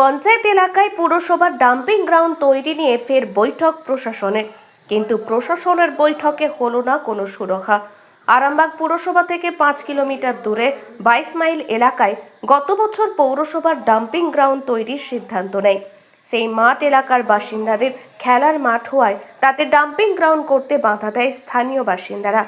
পঞ্চায়েত এলাকায় পুরসভার dumping ground তৈরি নিয়ে ফের বৈঠক প্রশাসনের। কিন্তু প্রশাসনের বৈঠকে হলো না কোনো সুরক্ষা। আরামবাগ পুরসভা থেকে পাঁচ কিলোমিটার দূরে বাইশ মাইল এলাকায় গত বছর পৌরসভার ডাম্পিং গ্রাউন্ড তৈরির সিদ্ধান্ত নেয়। সেই মাঠ এলাকার বাসিন্দাদের খেলার মাঠ হওয়ায় তাতে ডাম্পিং গ্রাউন্ড করতে বাধা দেয় স্থানীয় বাসিন্দারা।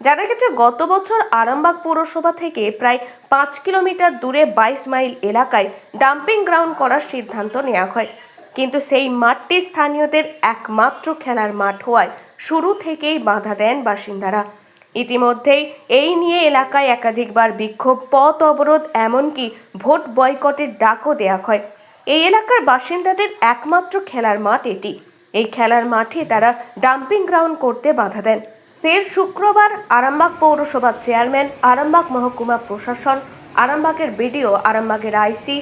জানা গেছে, গত বছর আরামবাগ পৌরসভা থেকে প্রায় পাঁচ কিলোমিটার দূরে বাইশ মাইল এলাকায় ডাম্পিং গ্রাউন্ড করার সিদ্ধান্ত নেওয়া হয়। কিন্তু সেই মাঠটি স্থানীয়দের একমাত্র খেলার মাঠ হওয়ায় শুরু থেকেই বাধা দেন বাসিন্দারা। ইতিমধ্যেই এই নিয়ে এলাকায় একাধিকবার বিক্ষোভ, পথ অবরোধ, এমনকি ভোট বয়কটের ডাকও দেওয়া হয়। এই এলাকার বাসিন্দাদের একমাত্র খেলার মাঠ এটি। এই খেলার মাঠে তারা ডাম্পিং গ্রাউন্ড করতে বাধা দেন। ফের শুক্রবার আরামবাগ পৌরসভার চেয়ারম্যান আরামবাগ মহকুমা প্রশাসন আরামবাগের বিডিও আরামবাগের আইসি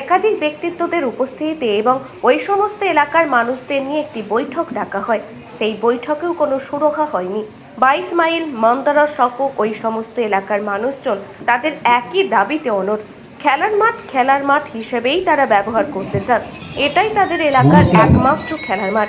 একাধিক ব্যক্তিত্বদের উপস্থিতিতে এবং ওই সমস্ত এলাকার মানুষদের নিয়ে একটি বৈঠক ডাকা হয়। সেই বৈঠকেও কোনো সুরক্ষা হয়নি। বাইশ মাইল মন্দারা সহ ওই সমস্ত এলাকার মানুষজন তাদের একই দাবিতে অনড় খেলার মাঠ খেলার মাঠ হিসেবেই তারা ব্যবহার করতে চান। এটাই তাদের এলাকার একমাত্র খেলার মাঠ।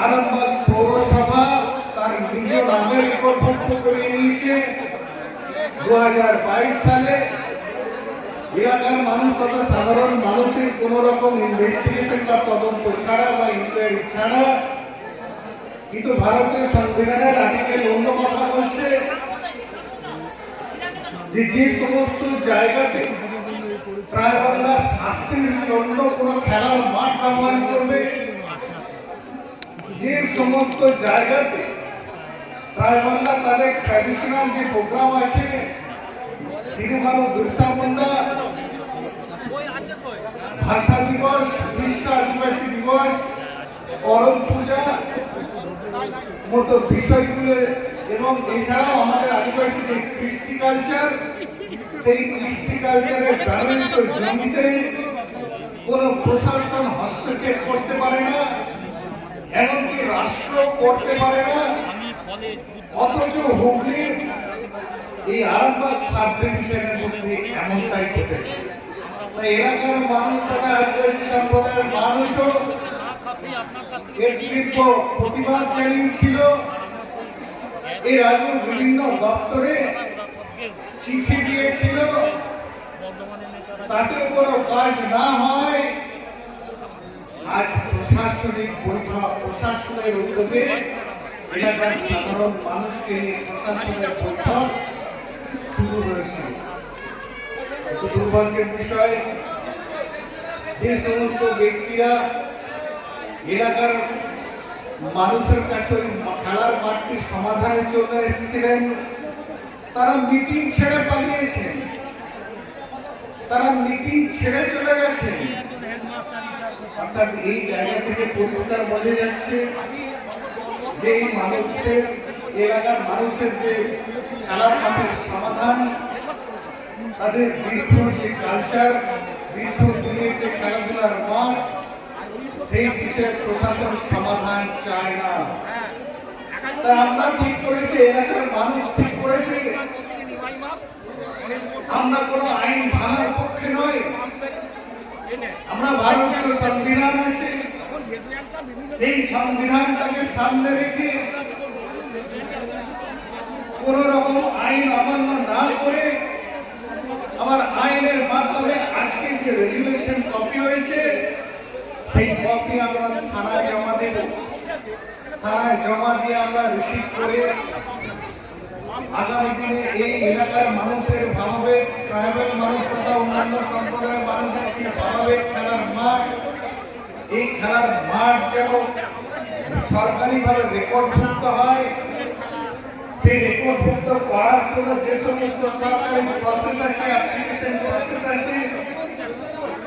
আরামবাগ পৌরসভা তার নিজ নামে রেকর্ডভুক্ত করে নিয়েছে। দুই হাজার বাইশ সালে এলাকার মানুষ তথা সাধারণ মানুষের কোন রকম ইনভেস্টিগেশন বা তদন্ত ছাড়া বা ইনকোয়ারি ছাড়া কিন্তু ভারতীয় সংবিধানের আর্টিকেল অন্য কথা বলছে যে যে সমস্ত জায়গাতে বাংলা স্বাস্থ্যের জন্য কোনো খেলার মাঠ ব্যবহার করবে যে সমস্ত জায়গাতে প্রায় বাংলা তাদের ট্র্যাডিশনাল যে প্রোগ্রাম আছে শ্রীমানব বিরসা মুন্ডা, ভাষা দিবস, বিশ্ব আদিবাসী দিবস করম পূজা, মতো বিষয়গুলো এবং এছাড়াও আমাদের আদিবাসী যে কৃষ্টি কালচার সেই কৃষ্টি কালচারের ব্যবহৃত জমিতে কোনো প্রশাসন হস্তক্ষেপ করতে পারে না। এমনকি রাষ্ট্র করতে পারে না। অথচ হুগলির এই আরামবাগ সাব ডিভিশনের মধ্যে এমনটাই ঘটেছে। তাই এলাকার মানুষ আদিবাসী সম্প্রদায়ের মানুষও এর তীব্র প্রতিবাদ জানিয়েছিল। এর আগে বিভিন্ন দপ্তরে চিঠি দিয়েছিল তাতেও কোনো কাজ না হয়। আজ প্রশাসনিক বৈঠক, প্রশাসনের উদ্যোগে এলাকার সাধারণ মানুষকে প্রশাসনের বৈঠক শুরু হয়েছে। দুর্ভাগ্যের বিষয়, যে সমস্ত ব্যক্তিরা এলাকার মানুষের কাছে ওই খেলার মাঠটির সমাধানের জন্য এসেছিলেন, তারা মিটিং ছেড়ে পালিয়েছেন। তারা মিটিং ছেড়ে চলে গেছেন। অর্থাৎ এই জায়গা থেকে পরিষ্কার বোঝা যাচ্ছে যে এই মানুষের এলাকার মানুষের যে খেলার মাঠের সমাধান, তাদের দীর্ঘ যে কালচার দীর্ঘ দিনের যে খেলাধুলার মাঠ সেই বিষয়ে প্রশাসন সমাধান চায় না। তা আমরা ঠিক করেছি, এলাকার মানুষ ঠিক করেছে। আমরা কোনো আইন ভাঙার পক্ষে নয়। আমরা ভারতীয় সংবিধান আছে। সেই সংবিধানটাকে সামনে রেখে কোন রকম আইন অমান্য না করে আমার আইনের মাধ্যমে আজকে যে রেজুলেশন কপি হয়েছে, সেই কপি আমরা থানায় জমা দেব। থানায় জমা দিয়ে আমরা রিসিভ করে আগামী দিনে এই এলাকার মানুষের ভাবে ট্রাইবাল মানুষ তথা অন্যান্য সম্প্রদায়ের মানুষের কি ভাবে খেলার মাঠ। এই খেলার মাঠ যেন সরকারিভাবে রেকর্ডভুক্ত হয়, সেই রেকর্ডভুক্ত করার জন্য যে সমস্ত সরকারি প্রসেস আছে অ্যাপ্লিকেশন প্রসেস আছে,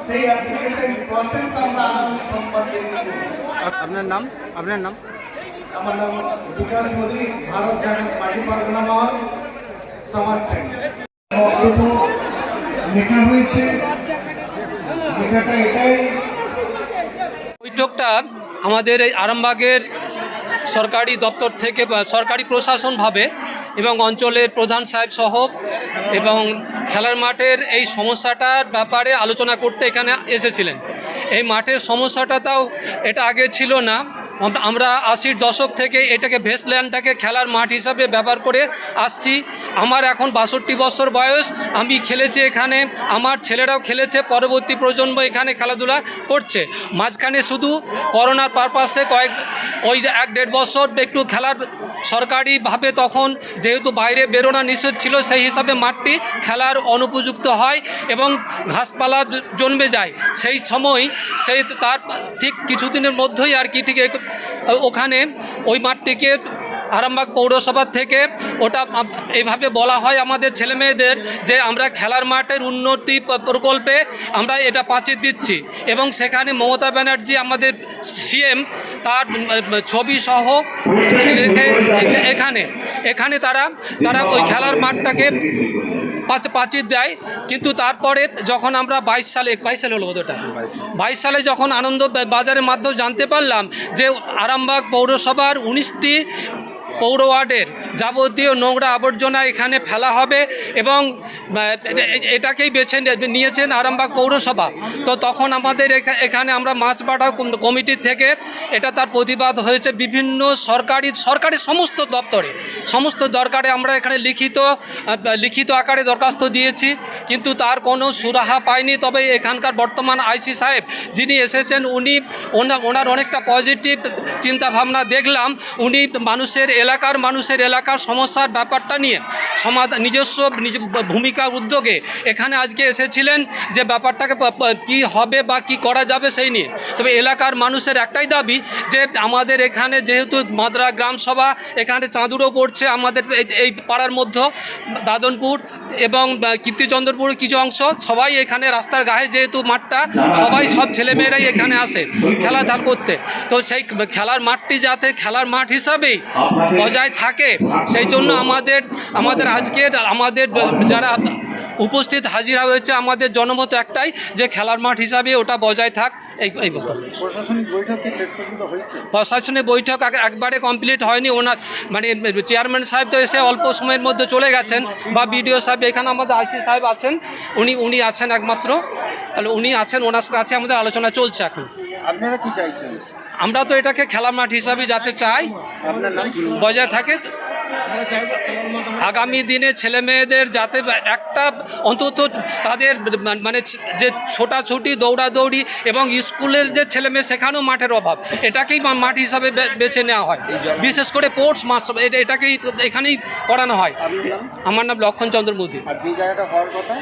সেই অ্যাপ্লিকেশন প্রসেস আমরা আগামী। আপ- আপনার নাম? আপনার নাম? আমার নাম বিকাশ মোদী, ভারত মহল লেখা হয়েছে। লেখাটা এটাই। বৈঠকটা আমাদের এই আরামবাগের সরকারি দপ্তর থেকে সরকারি প্রশাসনভাবে এবং অঞ্চলের প্রধান সাহেব সহ এবং খেলার মাঠের এই সমস্যাটার ব্যাপারে আলোচনা করতে এখানে এসেছিলেন। এই মাঠের সমস্যাটা তাও এটা আগে ছিল না। আমরা আশির দশক থেকে এটাকে ভেস্টল্যান্ডটাকে খেলার মাঠ হিসাবে ব্যবহার করে আসছি। আমার এখন বাষট্টি বছর বয়স। আমি খেলেছি এখানে। আমার ছেলেরাও খেলেছে। পরবর্তী প্রজন্ম এখানে খেলাধুলা করছে। মাঝখানে শুধু করোনার পারপাসে কয়েক ওই এক দেড় বছর একটু খেলার সরকারিভাবে তখন যেহেতু বাইরে বেরোনা নিষেধ ছিল, সেই হিসাবে মাঠটি খেলার অনুপযুক্ত হয় এবং ঘাসপালা জন্মে যায়। সেই সময় সেই তার ঠিক কিছুদিনের মধ্যেই আর কি ঠিক ওখানে ওই মাঠটিকে আরামবাগ পৌরসভা থেকে ওটা এইভাবে বলা হয় আমাদের ছেলেমেয়েদের যে আমরা খেলার মাঠের উন্নতি প্রকল্পে আমরা এটা পাঁচির দিচ্ছি। এবং সেখানে মমতা ব্যানার্জি আমাদের সিএম তার ছবি সহ এখানে এখানে তারা তারা ওই খেলার মাঠটাকে পাঁচ পাঁচির দেয়। কিন্তু তারপরে যখন আমরা বাইশ সালে বাইশ সালে হলো ওটা। বাইশ সালে যখন আনন্দ বাজারের মাধ্যমে জানতে পারলাম যে আরামবাগ পৌরসভার উনিশটি পৌর ওয়ার্ডের যাবতীয় নোংরা আবর্জনা এখানে ফেলা হবে এবং এটাকেই বেছে নিয়েছেন আরামবাগ পৌরসভা। তো তখন আমাদের এখা- এখানে আমরা মাছবাড়া কম- কমিটির থেকে এটা তার প্রতিবাদ হয়েছে বিভিন্ন সরকারি সরকারি সমস্ত দপ্তরে। সমস্ত দরকারে আমরা এখানে লিখিত লিখিত আকারে দরখাস্ত দিয়েছি, কিন্তু তার কোনো সুরাহা পায়নি তবে এখানকার বর্তমান আইসি সাহেব যিনি এসেছেন, উনি ওনা- ওনার অনেকটা পজিটিভ চিন্তাভাবনা দেখলাম। উনি মানুষের এলাকার মানুষের এলাকার সমস্যার ব্যাপারটা নিয়ে সমাধান নিজস্ব নিজ ভূমিকা উদ্যোগে এখানে আজকে এসেছিলেন যে ব্যাপারটাকে কি হবে বা কি করা যাবে সেই নিয়ে। তবে এলাকার মানুষের একটাই দাবি যে আমাদের এখানে যেহেতু মাদ্রা গ্রাম সভা, এখানে চাঁদুরও পড়ছে আমাদের এই- পাড়ার মধ্যে, দাদনপুর এবং কীর্তিচন্দ্রপুর কিছু অংশ। সবাই এখানে রাস্তার গায়ে যেহেতু মাঠটা, সবাই সব ছেলেমেয়েরাই এখানে আসে খেলাধুলা করতে। তো সেই খেলার মাঠটি যাতে খেলার মাঠ হিসাবেই বজায় থাকে, সেই জন্য আমাদের আমাদের আজকের, আমাদের যারা উপস্থিত হাজিরা হয়েছে আমাদের জনমত একটাই যে খেলার মাঠ হিসাবে ওটা বজায় থাক এই এই বক্তব্য প্রশাসনিক বৈঠক বৈঠক একবারে কমপ্লিট হয়নি ওনার মানে চেয়ারম্যান সাহেব তো এসে অল্প সময়ের মধ্যে চলে গেছেন বা বিডিও সাহেব এখানে আমাদের আইসি সাহেব আছেন উনি উনি আছেন একমাত্র। তাহলে উনি আছেন ওনার কাছে আমাদের আলোচনা চলছে এখন। আপনারা কি চাইছেন? আমরা তো এটাকে খেলার মাঠ হিসাবে যাতে চাই বজায় থাকে। আগামী দিনে ছেলে মেয়েদের যাতে একটা অন্তত তাদের মানে যে ছোটাছুটি দৌড়াদৌড়ি এবং স্কুলের যে ছেলে মেয়ে সেখানেও মাঠের অভাব। এটাকেই মাঠ হিসাবে বেছে নেওয়া হয়। বিশেষ করে স্পোর্টস মাস এটা- এটাকেই এখানেই করানো হয়। আমার নাম লক্ষণ চন্দ্র মোদী। আর যে জায়গাটা হওয়ার কথা?